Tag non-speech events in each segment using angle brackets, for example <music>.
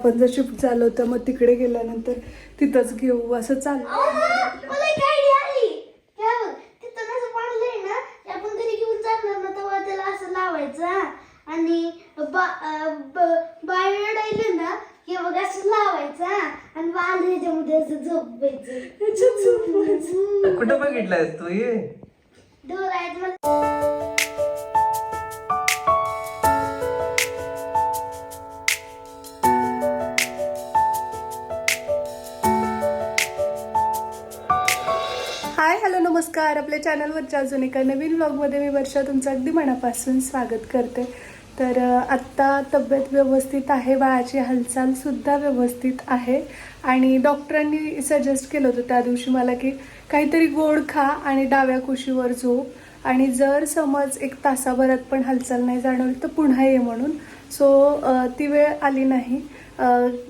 आपण जर शिफ्ट झालो तर मग तिकडे गेल्यानंतर तिथंच घेऊ असं चाललं हा. आणि बाय रडायलं ना हे बघ असं लावायचं हा. आणि बांध ह्याच्यामध्ये असं झोपायचं. कुठं बघितलंयस तू ये डोळ्यात नमस्कार. आपल्या चॅनलवरच्या अजून एका नवीन ब्लॉगमध्ये मी वर्षा तुमचं अगदी मनापासून स्वागत करते. तर आत्ता तब्येत व्यवस्थित आहे बाळाची हालचालसुद्धा व्यवस्थित आहे. आणि डॉक्टरांनी सजेस्ट केलं होतं त्या दिवशी मला की काहीतरी गोड खा आणि डाव्या कुशीवर झोप. आणि जर समज एक तासाभरात पण हालचाल नाही जाणवली तर पुन्हा ये म्हणून. सो ती वेळ आली नाही.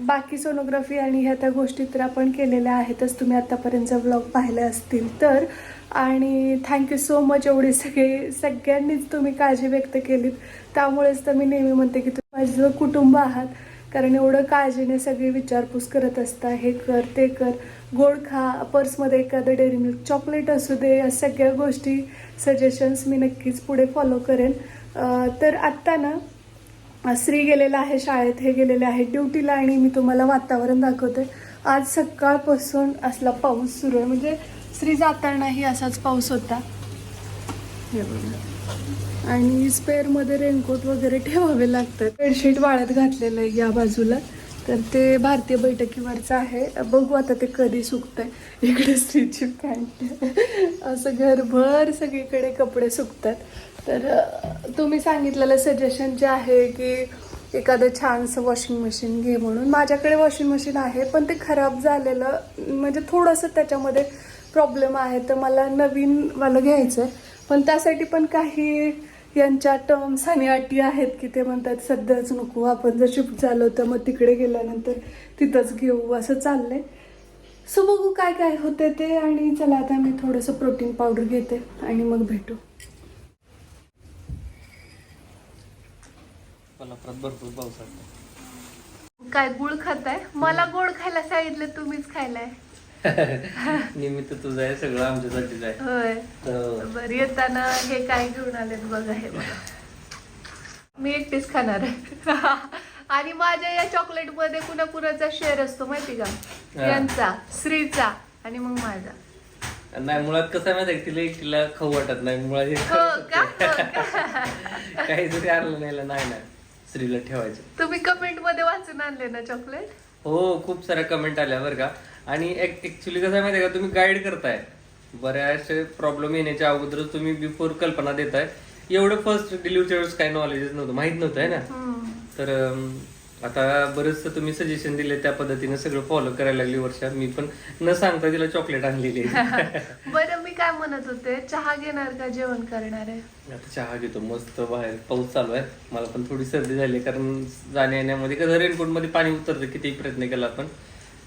बाकी सोनोग्राफी आणि ह्या त्या गोष्टी तर आपण केलेल्या आहेतच. तुम्ही आतापर्यंत व्लॉग पाहिले असतील तर. आणि थँक्यू सो मच एवढी सगळे सगळ्यांनीच तुम्ही काळजी व्यक्त केलीत. त्यामुळेच तर मी नेहमी म्हणते की तुम्ही माझं कुटुंब आहात. कारण एवढं काळजीने सगळी विचारपूस करत असता हे कर ते कर. गोड खा पर्समध्ये एखादं डेअरी मिल्क चॉकलेट असू दे या सगळ्या गोष्टी सजेशन्स मी नक्कीच पुढे फॉलो करेन. तर आत्ता ना श्री गेलेला आहे शाळेत हे गेलेले आहे ड्युटीला आणि मी तुम्हाला वातावरण दाखवते. आज सकाळपासून असला पाऊस सुरू आहे. म्हणजे श्री जातानाही असाच पाऊस होता. हे बघा. आणि स्पेअरमध्ये रेनकोट वगैरे ठेवावे लागतात. बेडशीट वाळत घातलेलं आहे या बाजूला. तर ते भारतीय बैठकीवरचं आहे. बघू आता ते कधी सुकतंय. इकडे स्त्रीची पॅन्ट. असं घरभर सगळीकडे कपडे सुकतात. तर तुम्ही सांगितलेलं सजेशन जे आहे की एखादं छानसं वॉशिंग मशीन घे म्हणून. माझ्याकडे वॉशिंग मशीन आहे पण ते खराब झालेलं म्हणजे थोडंसं त्याच्यामध्ये प्रॉब्लेम आहे तर मला नवीनवालं घ्यायचं आहे पण त्यासाठी पण काही यांच्या टर्म्स आणि अटी आहेत की ते म्हणतात सध्याच नको आपण जर शिफ्ट झालो तर मग तिकडे गेल्यानंतर तिथंच घेऊ असं चाललंय. सो बघू काय काय होते ते आणि चला आता मी थोडंसं प्रोटीन पावडर घेते आणि मग भेटू. कोल्हापुरात भरपूर पाऊस आहे काय गुळ खाताय? मला गोड खायला सांगितलं तुम्हीच खायलाय. <laughs> निमित्त तुझं आहे सगळं आमच्यासाठीच आहे. होय. तर बरं येताना हे काय घेऊन आलेत बघा हे बघा. मी एकटीच खाणार आहे. <laughs> आणि माझ्या या चॉकलेटमध्ये कुणा कुणाचा शेअर असतो माहिती का? हा. यांचा श्रीचा आणि मग माझा. नाही मुळात कसं माहिती तिला एकटीला खाऊ वाटत नाही मुळात हे हो हो? <laughs> काही जरी आणलं नाही नाही. ना स्त्रीला ठेवायचं. तुम्ही कमेंटमध्ये वाचून आणले ना चॉकलेट हो खूप साऱ्या कमेंट आल्या बरं का. आणि ऍक्च्युली कसं आहे माहिती आहे का तुम्ही गाईड करताय. बऱ्याचशे प्रॉब्लेम येण्याच्या अगोदर तुम्ही बिफोर कल्पना देताय. एवढं फर्स्ट डिलिव्हरीच्या वेळेस काही नॉलेजच नव्हतं माहीत नव्हतं आहे ना? तर आता बरंचसं तुम्ही सजेशन दिले त्या पद्धतीने सगळं फॉलो करायला लागली वर्षा. मी पण न सांगता तिला चॉकलेट आणलेली. <laughs> बरं मी काय म्हणत होते चहा घेणार का जेवण करणार आहे? आता चहा घेतो मस्त बाहेर पाऊस चालू आहे. मला पण थोडी सर्दी झाली कारण जाण्या येण्यामध्ये कसं रेनकोटमध्ये पाणी उतरतं किती प्रयत्न केला आपण.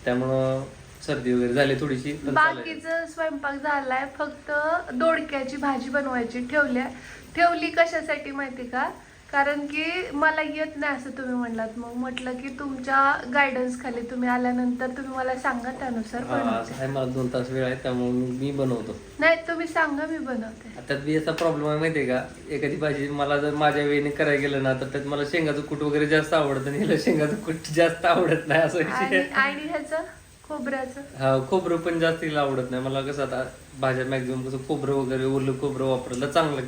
त्यामुळं सर्दी वगैरे झाली थोडीशी पण चालेल. बाकीचं स्वयंपाक झालाय फक्त दोडक्याची भाजी बनवायची ठेवल्या. ठेवली कशासाठी माहिती का? कारण की मला येत नाही असं तुम्ही म्हणलात. मग म्हटलं की तुमच्या गायडन्स खाली तुम्ही आल्यानंतर तुम्ही मला सांगा त्यानुसार हा, बनवते. आहे मला दोन तास वेळ आहे त्यामुळे मी बनवतो. नाही तुम्ही सांगा मी बनवते. आता बी असा प्रॉब्लेम आहे माहितीये का? एखादी भाजी मला जर माझ्या वेळेने करायला गेलं ना तर त्यात मला शेंगाचं कूट वगैरे जास्त आवडतं आणि हिला शेंगाचं कूट जास्त आवडत नाही असं विषय आणि आहे. आणि ह्याचं? खोबऱ्याचं? हा खोबरं पण जास्त हिला आवडत नाही. मला कसं आता भाज्या मॅक्झिमम कसं खोबरं वगैरे ओलं खोबरं वापरलं चांगलं.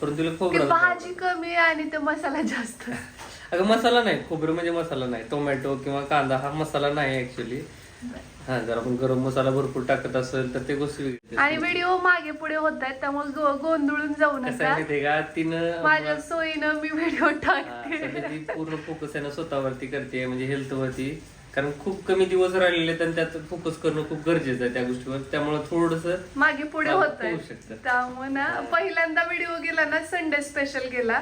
परंतु तिला खोबरं भाजी कमी आणि ते मसाला जास्त. अगं मसाला नाही. खोबरं म्हणजे मसाला नाही. टोमॅटो किंवा कांदा हा मसाला नाही ऍक्च्युली हा जर आपण गरम मसाला भरपूर टाकत असेल तर ते गोष्टी वेगळी आणि व्हिडिओ मागे पुढे होत आहेत त्यामुळे गो- गोंधळून जाऊ कसं आहे नका माहितीये का? तिनं माझ्या सोयीनं मी व्हिडिओ हा, टाकते. सध्या ती पूर्ण फोकस आहे ना स्वतःवरती करते म्हणजे हेल्थ वरती. कारण खूप कमी दिवस राहिलेले आहेत आणि त्यात फोकस करणं खूप गरजेचं आहे त्या गोष्टीवर त्यामुळे थोडस मागे पुढे हा, होत होऊ शकतं. त्यामुळे ना पहिल्यांदा व्हिडिओ गेला ना संडे स्पेशल गेला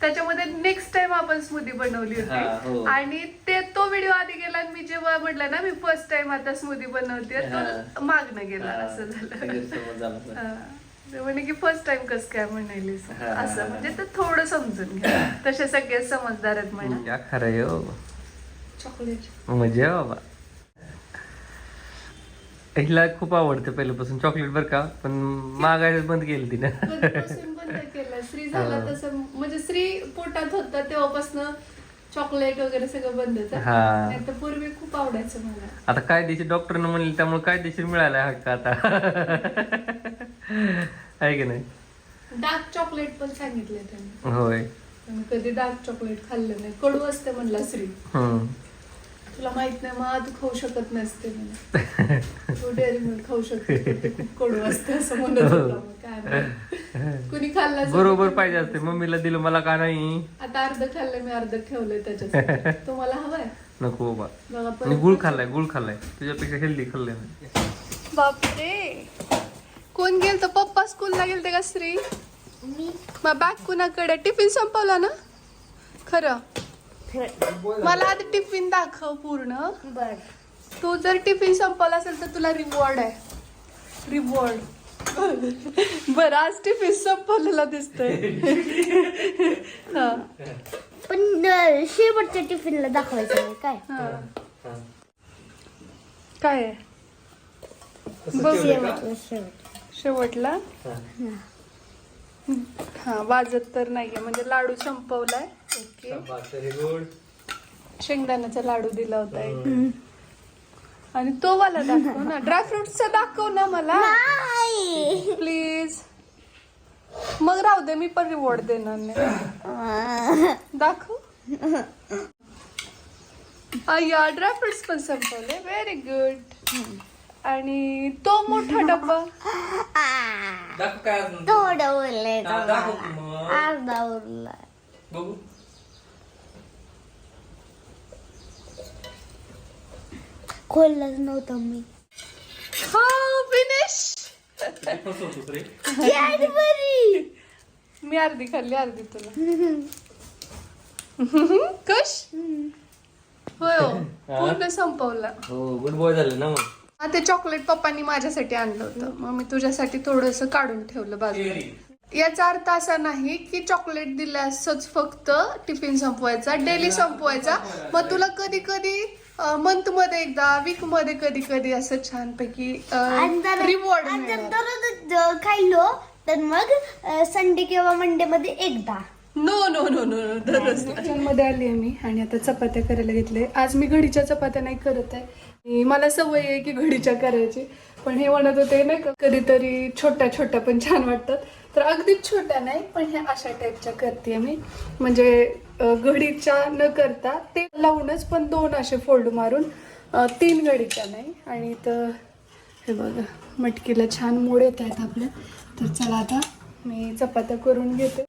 त्याच्यामध्ये नेक्स्ट टाइम आपण स्मूदी बनवली हा, हो. होती आणि ते तो व्हिडिओ आधी गेला आणि मी जेव्हा म्हटलं ना मी फर्स्ट टाइम आता स्मूदी बनवते हा. तो मागणं गेला असं झालं. हा. ते म्हणे की फर्स्ट टाइम कस काय म्हणालीस हा, हा, असं हा. म्हणजे ते थोडं समजून घ्या तसे सगळे समजदार आहेत म्हणा खरं आहे हो. चॉकलेट. मजा आहे बाबा. हिला खूप आवडते पहिल्यापासून चॉकलेट बरं का पण मागायला बंद केली तिने. बंद श्री झाला तसं म्हणजे श्री पोटात होता तेव्हापासून चॉकलेट वगैरे सगळं. हा. नाही तर पूर्वी खूप आवडायचं मला. आता कायदेशीर डॉक्टरनं म्हणले त्यामुळे कायदेशीर मिळालाय हक्क आता? आहे की नाही? डार्क चॉकलेट पण सांगितले त्यांनी. होय. कधी डार्क चॉकलेट खाल्लं नाही. कडू असते म्हणला श्री. तुला माहीत नाही मग तू खाऊ शकत नसते म्हणे. तू डेअरी मिल्क खाऊ शकते पण ते खूप कडू असते असं म्हणत होता मग काय माहीत. कुणी खाल्लं बरोबर पाहिजे असते. मम्मीला दिलं मला का नाही? आता अर्ध खाल्लं मी अर्ध ठेवलंय त्याच्यासाठी. तुम्हाला हवंय. नको बाबा. बघा परत गुळ खाल्लाय गुळ खाल्लाय. तुझ्यापेक्षा हेल्दी खाल्लाय मी. बापरे. कोण गेल तर पप्पा स्कूलला गेलते का श्री? मी. मग बॅग कुणाकडे? टिफिन संपवला ना? खरं. मला आधी टिफिन दाखव पूर्ण. बर. तू जर टिफिन संपवला असेल तर तुला रिवॉर्ड आहे. रिवॉर्ड <laughs> बरं आज टिफिन संपवलेला दिसतोय. <laughs> हा, पण अं, शेवटच्या टिफिनला दाखवायचं नाही काय? हा. काय आहे? शेवटला शेवट. शेवटला? हा वाजत तर नाहीये म्हणजे लाडू संपवलाय. शेंगदाण्याचा लाडू दिला होता एक. आणि तो वाला दाखव ना. ड्रायफ्रुटचा दाखव ना मला. प्लीज मग राहू दे मी पण रिवॉर्ड देणार नाही. दाखव. अय्या ड्रायफ्रुट्स पण संपवले व्हेरी गुड आणि तो मोठा डब्बा. थोडं उरलंय अर्धा उरलाय बघू. खोललंच नव्हतं मी. हा फिनिश <laughs> कॅडबरी. मी अर्धी खाल्ली अर्धी तुला. कश <laughs> होय हो पूर्ण संपवला. हो गुड बॉय झालं ना मग. हा ते चॉकलेट पप्पांनी माझ्यासाठी आणलं होतं. मग मी तुझ्यासाठी थोडस काढून ठेवलं बाजूला. याचा अर्थ असा नाही की चॉकलेट दिल्यासच फक्त टिफिन संपवायचा डेली संपवायचा. मग तुला कधी कधी मंथमध्ये एकदा वीकमध्ये कधी कधी असं छानपैकी रिवॉर्ड आणि जर दररोज अं, खाल्लो तर मग संडे किंवा मंडे मध्ये एकदा. No no no no no दररोजमध्ये आली आहे मी आणि आता चपात्या करायला घेतले. आज मी घडीच्या चपात्या नाही करत आहे. आणि मला सवय आहे की घडीच्या करायची. पण हे म्हणत होते ना का कधीतरी छोट्या छोट्या पण छान वाटतात. तर अगदीच छोट्या नाही पण ह्या अशा टाईपच्या करते मी. म्हणजे घडीच्या न करता ते लावूनच पण दोन असे फोल्ड मारून तीन घडीच्या नाही. आणि तर हे बघा मटकीला छान मोड येत आहेत आपल्या तर चला आता मी चपात्या करून घेते.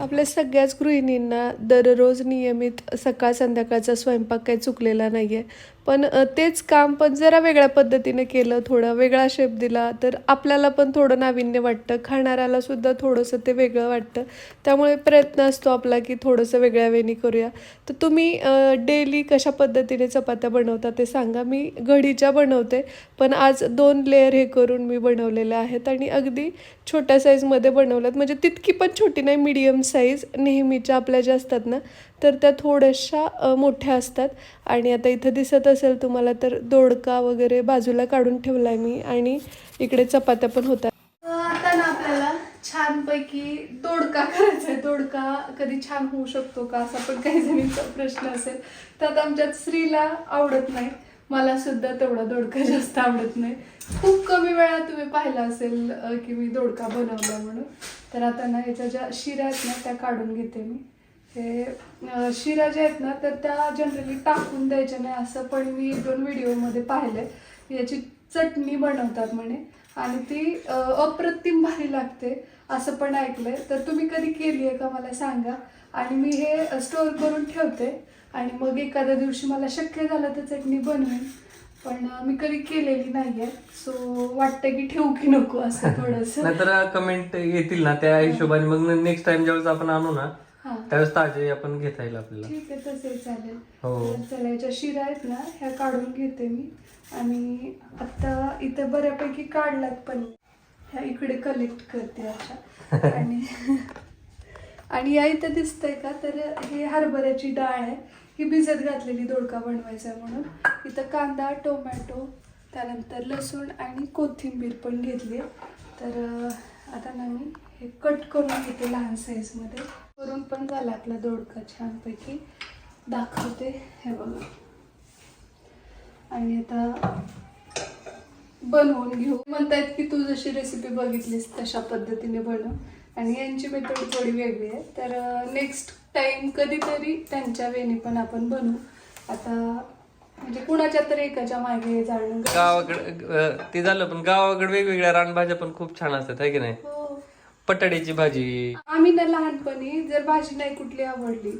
आपल्या सगळ्याच गृहिणींना दररोज नियमित सकाळ संध्याकाळचा स्वयंपाक काही चुकलेला नाही आहे पण तेच काम पण जरा वेगळ्या पद्धतीने केलं थोडा वेगळा शेप दिला तर आपल्याला पण थोडं नाविन्य वाटतं. खाणाऱ्याला सुद्धा थोडंसं ते वेगळं वाटतं. त्यामुळे प्रयत्न असतो आपला की थोडंसं वेगळ्या वेळी करूया. तर तुम्ही डेली कशा पद्धतीने चपात्या बनवता ते सांगा. मी घडीच्या बनवते पण आज दोन लेअर हे करून मी बनवलेल्या आहेत आणि अगदी छोट्या साईजमध्ये बनवल्यात. म्हणजे तितकी पण छोटी नाही मीडियम साईज नेहमीच्या आपल्या ज्या असतात ना तर त्या थोड्याशा मोठ्या असतात. आणि आता इथं दिसत असेल तुम्हाला तर दोडका वगैरे बाजूला काढून ठेवलाय मी आणि इकडे चपात्या पण होतात. आता ना आपल्याला छानपैकी दोडका करायचा आहे दोडका कधी छान होऊ शकतो का असा पण काही जणींचा प्रश्न असेल. तर आमच्यात स्त्रीला आवडत नाही. मला सुद्धा तेवढा दोडका जास्त आवडत नाही. खूप कमी वेळा तुम्ही पाहिला असेल की मी दोडका बनवला म्हणून. तर आता ना याच्या ज्या शिऱ्या आहेत ना त्या काढून घेते मी. हे शिरा ज्या आहेत ना तर त्या जनरली टाकून द्यायच्या नाही असं पण मी एक दोन व्हिडिओमध्ये पाहिलंय. याची चटणी बनवतात म्हणे. आणि ती अप्रतिम भारी लागते असं पण ऐकलंय. तर तुम्ही कधी केली आहे का मला सांगा. आणि मी हे स्टोर करून ठेवते. आणि मग एखाद्या दिवशी मला शक्य झालं तर चटणी बनवेन. पण मी कधी केलेली नाहीये. सो वाटतं की ठेवू की नको असं <laughs> थोडंसं. नाहीतर कमेंट येतील ना त्या हिशोबाने. मग नेक्स्ट टाइम ज्यावेळेस आपण आणू ना हा. त्यावेळेस ताजे आपण घेता येईल आपल्याला. ठीक आहे तसे चालेल. हो. तर चला याच्या शिरा आहेत ना ह्या काढून घेते मी. आणि आता इथे बऱ्यापैकी काढल्यात पण. ह्या इकडे कलेक्ट करते अशा <laughs> आणि <laughs> आणि या इथं दिसतंय का? तर ही हरभऱ्याची डाळ आहे. ही भिजत घातलेली दोडका बनवायचा म्हणून. इथं कांदा टोमॅटो त्यानंतर लसूण आणि कोथिंबीर पण घेतली तर आता ना मी हे कट करून घेते लहान साईजमध्ये करून पण झाला आपला दोडका छानपैकी. दाखवते हे बघा. आणि आता बनवून घेऊ. म्हणतायत की तू जशी रेसिपी बघितलीस तशा पद्धतीने बनव. आणि यांची मेथड थोडी वेगळी आहे. तर नेक्स्ट टाइम कधीतरी त्यांच्या वेणी पण आपण बनवू. आता म्हणजे कुणाच्या तरी एकाच्या मागे जाणं गावाकडे ते झालं पण गावाकडे वेगवेगळ्या रानभाज्या पण खूप छान असतात है की नाही? पटाड्याची भाजी आम्ही ना लहानपणी जर भाजी नाही कुठली आवडली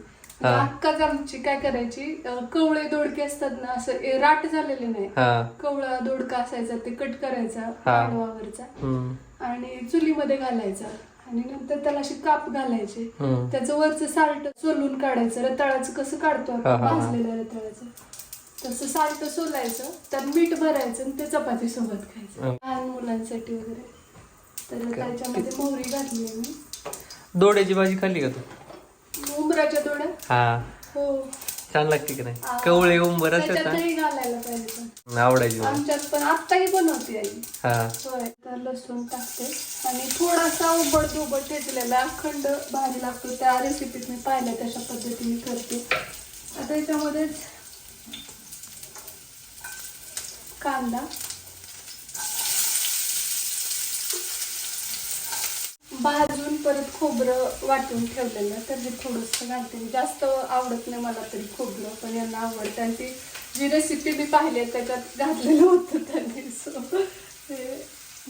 तर हा. अक्काच आमची काय करायची अं, कवळे दोडके असतात ना असं ए, राट झालेले नाही हा कवळा दोडका असायचा ते कट करायचा हा. मांडवावरचा हम्म. आणि चुलीमध्ये घालायचा आणि नंतर त्याला अशी काप घालायचे हम्म. त्याचं वरचं साल्ट सोलून काढायचं रताळाचं कसं काढतो आपण हा, हा, हा. भाजलेल्या रताळाचं तसं साल्ट सोलायचं त्यात मीठ भरायचं आणि ते चपाती सोबत खायचं हा. लहान मुलांसाठी वगैरे तर त्याच्यामध्ये मोहरी घातली मी. दोड्याची भाजी खाल्ली का तू? उंबराच्या दोड्या? हा. हो. छान लागते की नाही? कवळे उंबर आवडायची. आमच्यात पण आत्ताही बनवते आई. हा. होय तर लसूण टाकते. आणि थोडासा उबड धोबड ठेचलेला अखंड भारी लागतो. त्या रेसिपीत मी पाहिल्या तशा पद्धतीने करते. आता याच्यामध्येच कांदा. भाजून परत खोबरं वाटून ठेवलेलं तर हे थोडंसं घालते जास्त आवडत नाही मला तरी खोबरं पण यांना आवडतं. आणि ती जी रेसिपी मी पाहिली आहे त्याच्यात घातलेलं होतं त्यांनी. सो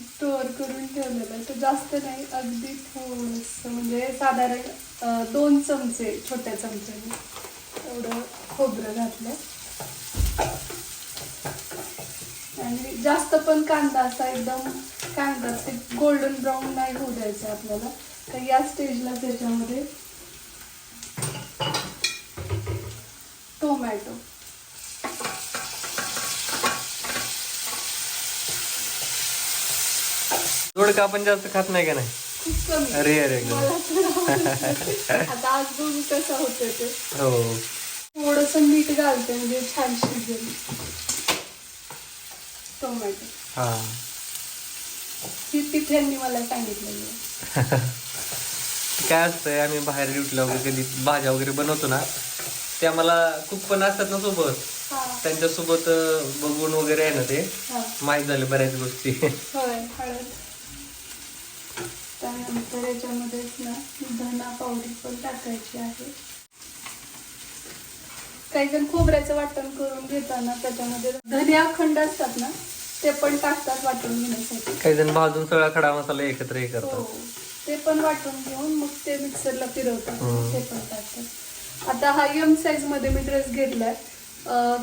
स्टोअर करून ठेवलेलं आहे. तर जास्त नाही अगदी थोडंसं म्हणजे साधारण दोन चमचे छोट्या चमच्याने एवढं खोबरं घातलं. आणि जास्त पण कांदा असा एकदम काय म्हणतात ते गोल्डन ब्राऊन नाही होऊ द्यायचं आपल्याला. तर या स्टेजला त्याच्यामध्ये टोमॅटो दोडका आपण जास्त खात नाही का नाही? खूप कमी. अरे अरे मला तर. आता आज बघू कसं होतं ते? हो. थोडस मीठ घालते म्हणजे छान शिजेल टोमॅटो हा. तिथ्यांनी मला सांगितलेली. <laughs> काय असतंय आम्ही बाहेर ड्युटीला वगैरे कधी भाज्या वगैरे बनवतो ना त्या मला कुक पण असतात ना सोबत. त्यांच्यासोबत बघून वगैरे आहे ना ते. माहीत झाले बऱ्याच गोष्टी. <laughs> त्यानंतर याच्यामध्येच ना धना पावडर पण टाकायची आहे. काही जण खोबऱ्याचं वाटण करून घेताना त्याच्यामध्ये धने अखंड असतात ना ते पण टाकतात वाटून घेण्यासाठी. काही जण भाजून सगळा खडा मसाला एकत्र हे हो करतात. ते पण वाटून घेऊन मग ते मिक्सरला फिरवतात हम्म. ते पण टाकतात. आता हा यम साईजमध्ये मी ड्रेस घेतलाय.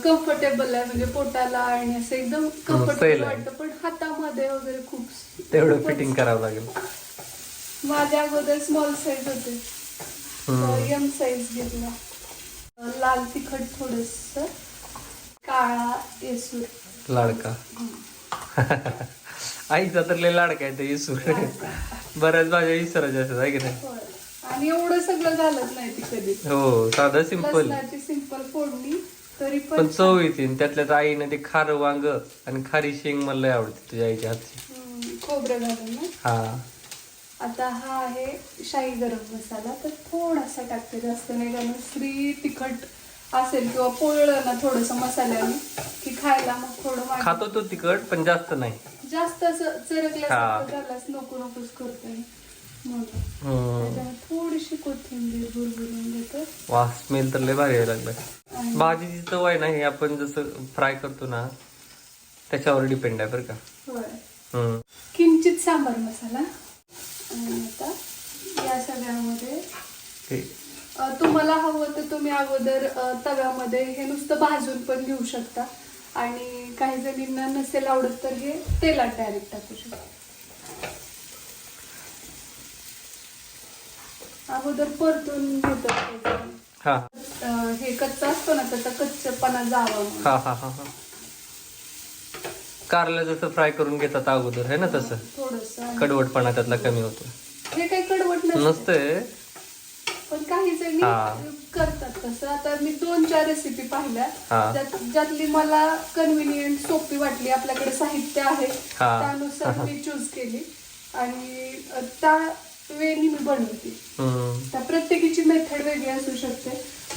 कम्फर्टेबल आहे म्हणजे पोटाला आणि असं एकदम कम्फर्टेबल आहे. वाटतं. पण हातामध्ये वगैरे खूप तेवढं फिटिंग करावं लागेल. माझ्या अगोदर स्मॉल साईज होते. एम साईज घेतला. लाल तिखट थोडस काळा येसूर. लाडका. आईचा तर लय लाडका आहे ते इसूर बऱ्याच भाज्या इसराच्या असतात आहे की नाही. आणि एवढं सगळं घालत नाही ती कधी. हो साधं सिंपल लसणाची सिंपल फोडणी तरी पण पण चव येते आणि त्यातल्या त्या आईने ते खारं वांग आणि खारी शेंग मला लय आवडते तुझ्या आईच्या हातची. हम्म, खोबरं घालून ना? हा. आता हा आहे शाही गरम मसाला तर थोडासा टाकते जास्त नाही कारण श्री तिखट असेल किंवा पोळलं ना थोडस मसाल्याने की खायला मग थोडं. खातो तो तिखट पण जास्त नाही. जास्त असं चरकल्यासारखं. झाल्यास नको नकोच करतोय. थोडीशी कोथिंबीर भुरभुरून घेतो. वास स्मेल तर लय भारी यायला लागलाय. भाजीची चव आहे ना हे आपण जसं फ्राय करतो ना त्याच्यावर डिपेंड आहे बरं का. किंचित सांबार मसाला. आणि आता या सगळ्यामध्ये तुम्हाला हवं तर तुम्ही अगोदर तव्यामध्ये हे नुसतं भाजून पण घेऊ शकता. आणि काही जणींना नसेल आवडत तर हे तेलात डायरेक्ट टाकू शकता. अगोदर परतून घेतात हा. हे कच्चा असतो ना त्याचा कच्चपणा जावा. हा हा हा हा. कारला जसं फ्राय करून घेतात अगोदर है ना तसं? थोडस. कडवटपणा त्यातला कमी होतो. हे काही कडवट नसतं. नसतंय. पण काही जणी हा. करतात तसं. आता मी दोन चार रेसिपी पाहिल्या. हा. त्यात- ज्यातली मला कन्व्हिनियंट सोपी वाटली. आपल्याकडे साहित्य आहे. हा. त्यानुसार मी चूज केली. आणि अ, त्या वेळी मी बनवते. हम्म. त्या प्रत्येकीची मेथड वेगळी असू शकते.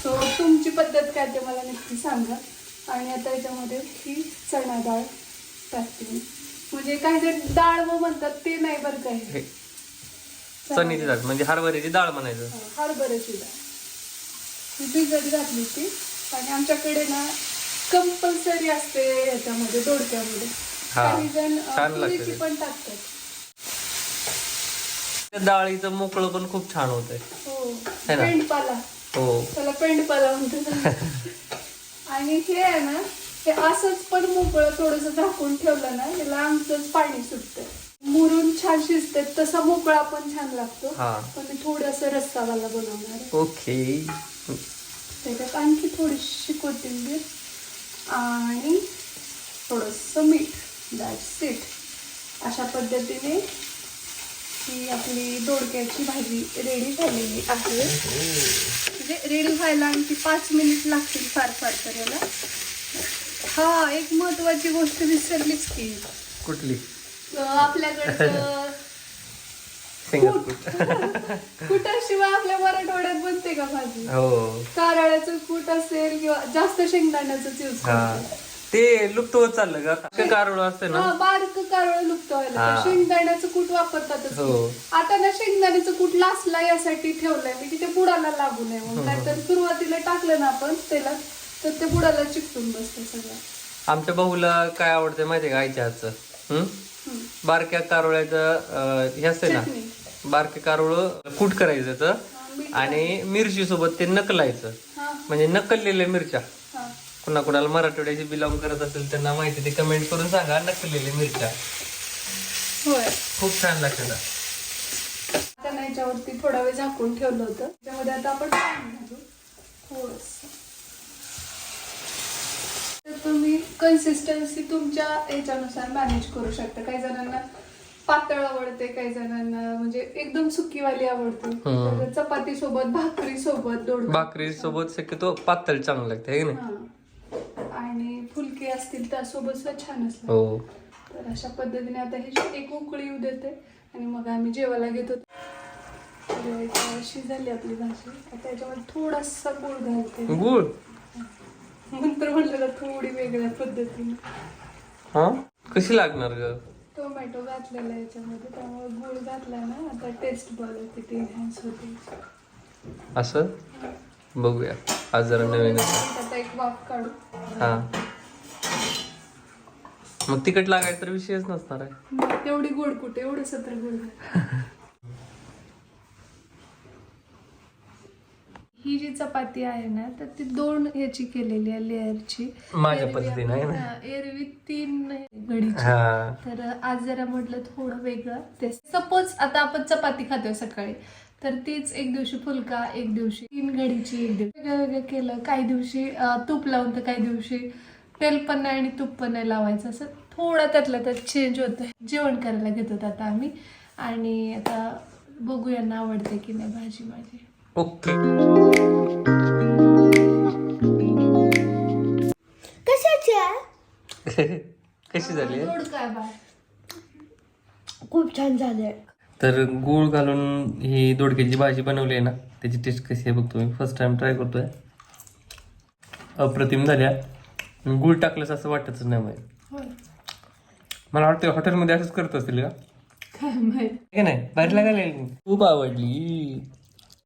सो तुमची पद्धत काय ते मला नक्की सांगा. आणि आता याच्यामध्ये ही चणा डाळ टाकते मी. म्हणजे काही जण डाळ व म्हणतात ते नाही बरं काय हे चणीची डाळ. म्हणजे हरभऱ्याची डाळ म्हणायचं. हरभऱ्याची डाळ. ही भिजत घातली ती आणि आमच्याकडे ना कंपल्सरी असते याच्यामध्ये दोडक्यामध्ये. हा. काही जण अ, छान लागते तुरीची ते. पण टाकतात. त्या डाळीचं मोकळं पण खूप छान होतंय. हो है ना? पेंडपाला. हो. त्याला पेंडपाला म्हणतात <laughs> आणि हे आहे ना हे असंच पण मोकळं थोडस झाकून ठेवलं ना याला आमचंच पाणी सुटतं मुरून छान शिजते तसा मोकळा पण छान लागतो. हा. पण मी थोडस रस्सावाला बनवणार आहे. ओके. त्याच्यात आणखी थोडीशी कोथिंबीर आणि थोडस मीठ. दॅट्स इट अशा पद्धतीने ही आपली दोडक्याची भाजी रेडी झालेली आहे. म्हणजे रेडी व्हायला आणखी पाच मिनिट लागतील फार फार तर याला हा एक महत्वाची गोष्ट विसरलीच की. कुठली? आपल्याकडचं कुटाशिवाय आपल्या मराठवाड्यात बनते का भाजी? हो. कारळ्याचं कूट असेल किंवा जास्त शेंगदाण्याच यूज ते लुप्त होत चाललं का? ते कारोळ असते ना? हा बारक कारळ लुप्त व्हायला हा. शेंगदाण्याचं कूट वापरतातच हो. आता ना शेंगदाण्याचं कूट लासला यासाठी ठेवलंय. मी तिथे बुडाला लागू नये म्हणून. नाहीतर सुरुवातीला टाकलं ना आपण तेलात तर ते बुडाला चिकटून बसतं सगळं. आमच्या भाऊला काय आवडतं माहितीये का आईच्या हातचं? हम्म? बारक्या कारोळ्याचं अं, हे असते ना. बारके कारोळ कूट करायचं तर आणि मिरची सोबत ते नकलायचं. म्हणजे नकललेल्या मिरच्या. कुणा कुणाला मराठवाड्याची बिलॉंग करत असेल त्यांना माहिती ते कमेंट करून सांगा नकललेल्या मिरच्या. खूप छान लागतात आता ना याच्यावरती थोडा वेळ झाकून ठेवलं होतं. त्याच्यामध्ये आता आपण पाणी घालू थोडस तर तुम्ही कन्सिस्टन्सी तुमच्या ह्याच्यानुसार मॅनेज करू शकता. काही जणांना पातळ आवडते काही जणांना म्हणजे एकदम सुकीवाली आवडते. तर चपाती सोबत भाकरी सोबत दोड भाकरी सोबत शक्यतो पातळ चांगलं लागते है की नाही? आणि फुलके असतील त्यासोबत सुद्धा छान असतात हो. तर अशा पद्धतीने आता ही एक उकळी येऊ देते आणि मग आम्ही जेवायला घेतो. तर एक शिजली आपली भाजी. आता याच्यामध्ये थोडासा गुळ घालते. गुळ? नंतर म्हटलं थोडी वेगळ्या पद्धतीने. हा? कशी लागणार ग? टोमॅटो घातलेला आहे याच्यामध्ये त्यामुळे गुळ घातला ना आता टेस्ट बघा किती एनहान्स होते. असं? बघूया. आज जरा नवीन. आता एक वाफ काढू. हा. मग तिकट लागायचं तर विषयच नसणार आहे. मग तेवढी गोड कुठे एवढं सत्र गोड <laughs> ही जी चपाती आहे ना तर ती दोन ह्याची केलेली आहे लेअरची. माझ्या पद्धतीने आहे ना? एरवी तीन घडीची. हा. तर आज जरा म्हटलं थोडं वेगळं. ते सपोज आता आपण चपाती खातोय सकाळी तर तीच एक दिवशी फुलका एक दिवशी तीन घडीची एक दिवशी वेगळं वेगळं केलं. काही दिवशी अं, तूप लावून तर काही दिवशी तेल पण नाही आणि तूप पण नाही लावायचं. असं थोडं त्यातलं त्यात चेंज होतं जेवण करायला घेतो आता आम्ही. आणि आता बघूया ना आवडते की नाही भाजी माझी. ओके. कशाची? कशी झाली? काय खूप छान झाले. तर गूळ घालून ही दोडक्याची भाजी बनवली आहे ना त्याची टेस्ट कशी आहे बघतो मी फर्स्ट टाइम ट्राय करतोय. अप्रतिम झाल्या गूळ टाकलंच असं वाटतच नाही मला मला वाटतं हॉटेलमध्ये असंच करत असतील का? काय काय नाही बाहेर लागायला खूप आवडली.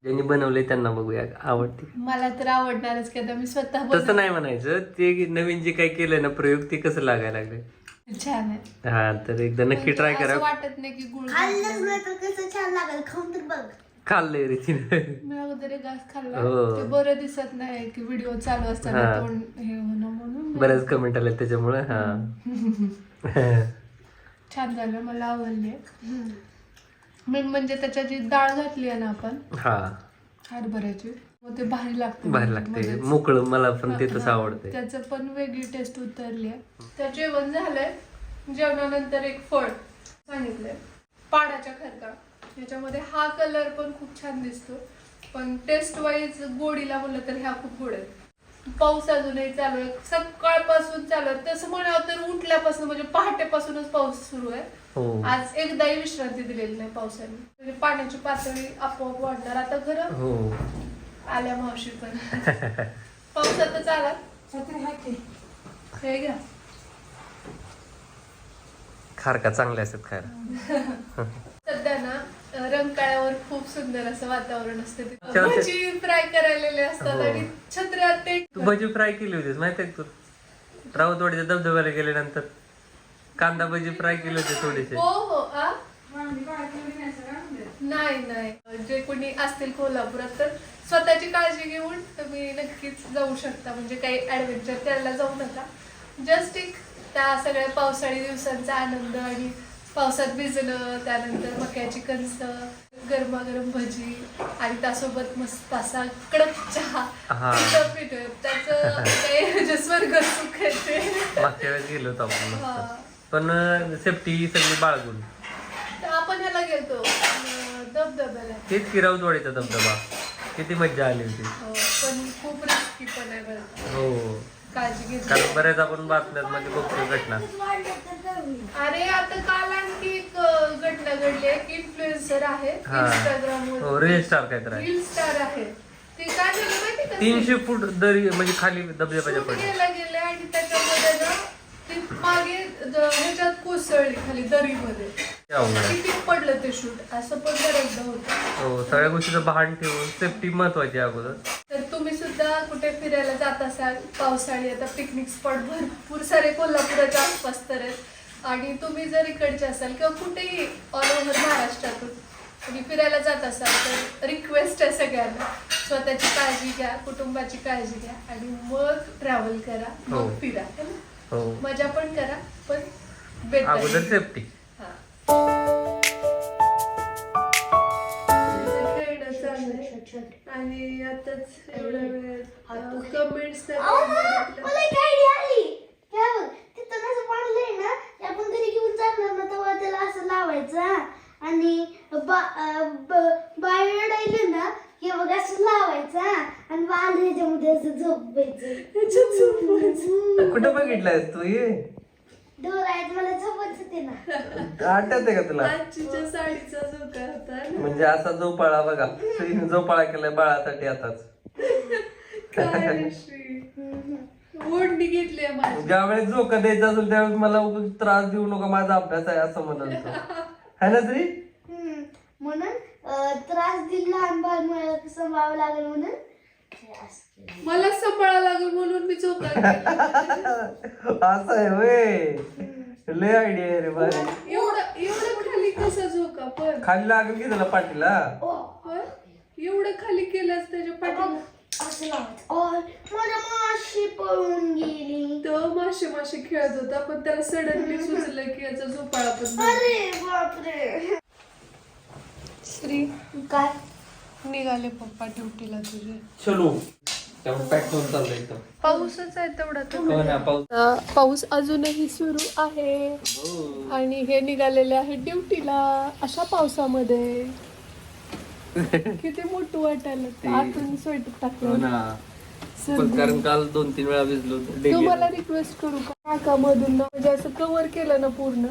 ज्यांनी बनवले त्यांना बघूया आवडते. मला तर आवडणारच की आता मी स्वतः तसं नाही म्हणायचं ते नवीन जे काही केलंय ना प्रयोग ते कसं लागायला लागले बनव- छान आहे. हा तर एकदा नक्की ट्राय असं करा. वाटत नाही की गुळ खाल्लंच नाही तर कसं छान लागेल खाऊन तर बघ. खाल्लंय रे तिने. मी अगोदर एक घास खाल्ला. हो. ते बरं दिसत नाही की व्हिडिओ चालू असताना हा. तोंड हे होणं म्हणून. बऱ्याच कमेंट आल्या त्याच्यामुळे हा. <laughs> छान झालं मला आवडले मेन म्हणजे त्याच्यात जी डाळ घातली आहे ना आपण हा. हरभऱ्याची मग ते भारी लागते. भारी लागते. मध्येच. मोकळं मला पण ते तसं हा, आवडतंय. त्याचं पण वेगळी टेस्ट उतरली आहे. तर जेवण झालंय. जेवणानंतर एक फळ सांगितलंय. पाडाच्या खरका. याच्यामध्ये हा कलर पण खूप छान दिसतो. पण टेस्ट वाईज गोडीला म्हणलं तर ह्या खूप गोड आहेत. पाऊस अजूनही चालू आहे. सकाळपासून चालू आहे. तसं म्हणावं तर उठल्यापासून म्हणजे पहाटेपासूनच पाऊस सुरू आहे. आज एकदाही विश्रांती दिलेली नाही पावसाने. म्हणजे पाण्याची पातळी आपोआप वाढणार. आता खरं हो. आल्या मावशी पण पावसातच आला हे घ्या. खारका चांगले असतात खायला सध्या ना अं, रंकाळ्यावर खूप सुंदर असं वातावरण असतं तिथं. ते- भजी फ्राय करायलेले असतात हो. आणि छत्र्या ते तू भजी फ्राय केली होतीस माहिती आहे का तू? राऊतवाडीच्या धबधब्याला गेल्यानंतर. कांदा भजी फ्राय केली होती थोडीशी हो हो आ? नाही नाही. जे कोणी असतील कोल्हापुरात तर स्वतःची काळजी घेऊन तुम्ही नक्कीच जाऊ शकता. म्हणजे काही ऍडव्हेंचर त्याला जाऊ नका. जस्ट एक त्या सगळ्या पावसाळी दिवसांचा आनंद आणि पावसात भिजणं त्यानंतर मक्याची कणस गरमागरम भजी आणि त्यासोबत मस्त असा कडक चहा. पितोय. त्याचं <laughs> काही स्वर्ग सुख आहे ते. मागच्या वेळेस गेलो होतो आपण हा. पण सेफ्टी सगळी बाळगून. तर आपण ह्याला गेलतो अं, धबधब्याला. तेच की राऊतवाडीचा धबधबा. किती मज्जा आली होती. हो, पण खूप रिस्की पण आहे बरं. हो. काळजी घेतली. कारण बऱ्याच आपण बातम्यात मध्ये बघतो घटना. अरे आता काल आणखी एक अं, घटना घडली आहे. की इन्फ्लुएन्सर आहे हा. इंस्टाग्राम हो रील स्टार काय तर आहे. रील स्टार आहे. ते काय झालं माहिती का? तीनशे फूट दरी म्हणजे खाली धबधब्याच्या पडले गेले आणि त्याच्यामध्ये ना ती मागे ज- ह्याच्यात कोसळली खाली दरीमध्ये अवघड आहे. किती पडलं ते शूट असं पण बऱ्याचदा होतं हो सगळ्या गोष्टीचं भान ठेवून सेफ्टी महत्वाची आहे अगोदर तर तुम्ही सुद्धा कुठे फिरायला जात असाल पावसाळी आता पिकनिक स्पॉट भरपूर सारे कोल्हापुराच्या आसपास तर आहेत आणि तुम्ही जर इकडचे असाल किंवा कुठेही ऑल ओव्हर महाराष्ट्रातून तुम्ही फिरायला जात असाल तर रिक्वेस्ट आहे सगळ्यांना स्वतःची काळजी घ्या कुटुंबाची काळजी घ्या आणि मग ट्रॅव्हल करा हो. मग फिरा है ना? हो. मजा पण करा पण अगोदर बेटर सेफ्टी आणि आताच एवढा वेळ कमेंट्स हा. आणि बाहेर राहिलं ना हे बघ असं लावायचं हा. असं झोपायचं कुठं बघितलंयस तू? ये. डोळ्यात मला झोपायचं ते ना. आठवते का तुला? आजीच्या साडीचा जो काय होता ना. म्हणजे असा झोपाळा बघा. सुईने झोपाळा केलाय बाळासाठी आताच. काय रे श्री? ओढणी घेतली माझी. ज्यावेळेस झोका द्यायचा असेल त्यावेळेस मला उगाच त्रास देऊ नका माझा अभ्यास आहे असं म्हणाल तो है ना हम्म. म्हणून अं, त्रास दिला लहान बाळ मला सांभाळावं लागेल म्हणून हे. मला सांभाळा लागेल म्हणून मी झोका. <laughs> असं आहे होय लय आयडिया आहे रे बाई एवढं एवढं खाली कसा झोका पण खाली लागेल की त्याला पाठीला ओ, होय? एवढं खाली केलंस त्याच्या पाठीला असं लावायचं ओय, माझ्या माशी पळून गेली तो मासे मासे खेळत होता पण त्याला सडनली सुचलं की याचा झोपाळा पण नाही. अरे बापरे श्री काय निघाले पप्पा ड्युटीला तुझे. चलो. त्यामुळे पॅक करून चाललंय एकदम पाऊसच आहे तेवढा हो ना पाऊस. पाऊस अजूनही सुरू आहे. हो. आणि हे निघालेले आहे ड्युटीला अशा पावसामध्ये. <laughs> किती मोठं वाटायला ते- आतून स्वेटर हो टाकलं ना. पण. कारण काल दोन तीन वेळा भिजलो तुम्हाला रिक्वेस्ट करू का? नाकामधून ना म्हणजे असं कव्हर केलं ना पूर्ण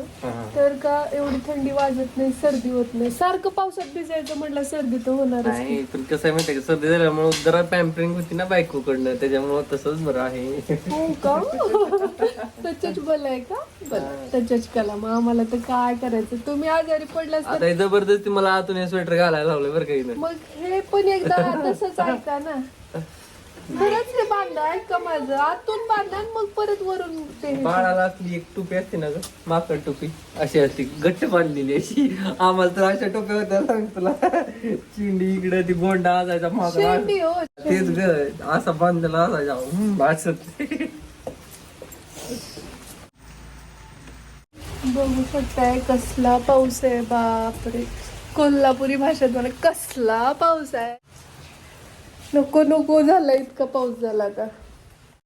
तर का एवढी थंडी वाजत नाही सर्दी होत नाही? सारखं पावसात भिजायचं म्हटलं सर्दी तर होणारच नाही पण कसं आहे माहितीये का? सर्दी झाल्यामुळे जरा पॅम्परिंग होती ना बायकोकडनं त्याच्यामुळे तसंच बरं आहे. हो का? टचच बल आहे का? बरं टचच कला. मग आम्हाला तर काय करायचं? तुम्ही आजारी पडलास तर आता हे जबरदस्ती मला आतून हे स्वेटर घालायला लावलं बरं काही मग हे पण एकदा <laughs> तसंच ऐका ना. खरंच हे बांधा ऐका माझं? आतून बांधा आणि मग परत वरून ते. बाळाला असली एक टोपी असते ना ग माकड टोपी अशी असते घट्ट बांधलेली अशी. आम्हाला तर अशा टोप्या होत्या सांग तुला. चिंडी इकडे ती गोंडा असायचा शेंडी हो तेच ग असा बांधलेला असायचा. हम्म, असं बघू शकताय कसला पाऊस आहे बापरे. कोल्हापुरी भाषेत मला कसला पाऊस आहे. नको नको झाला इतका पाऊस झाला का